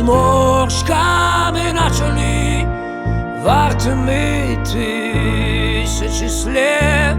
зморшками на чолі, вартими тисячі слів.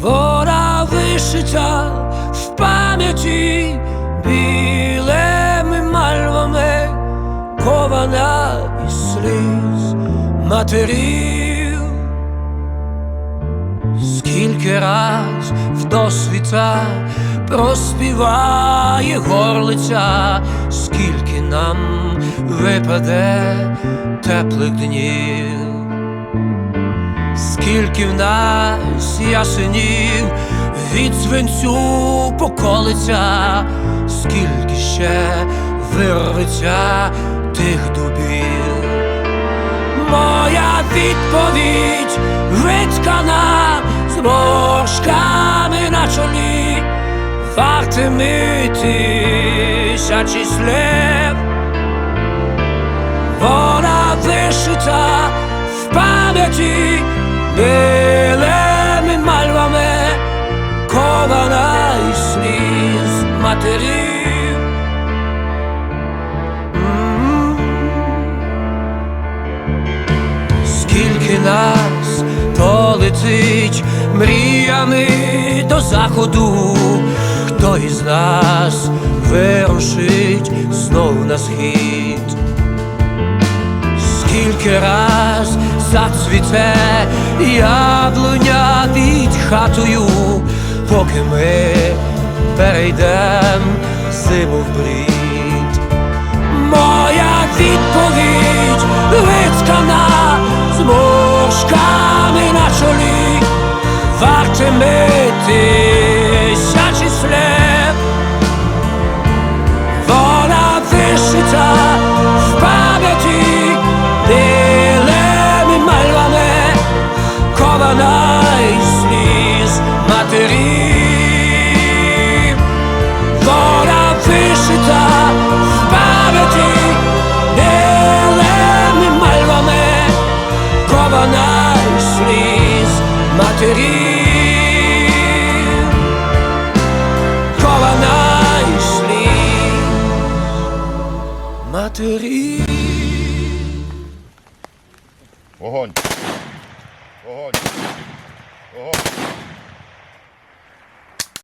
Вона вишита в пам'яті білими мальвами, кована із сліз матерів. Скільки раз в досвіта проспіває горлиця, скільки нам випаде теплих днів, скільки в нас ясенів від свинцю поколиться, скільки ще вирветься тих дубів. Моя відповідь виткана зморшками на чолі, вартими тисячі слів. Вона вишита в пам'яті білими мальвами, кована із сліз матерів. М. Скільки нас полетить мріями до заходу, із нас вирушить знов на схід, скільки раз зацвіте яблуня під хатою, поки ми перейдем зиму в брід. Моя відповідь виткана зморшками на чолі, вартими тисячі із сліз матерів. Вона вишита в пам'яті білими мальвами, із сліз матерів. Із сліз матерів. Огонь! Огонь! Огонь!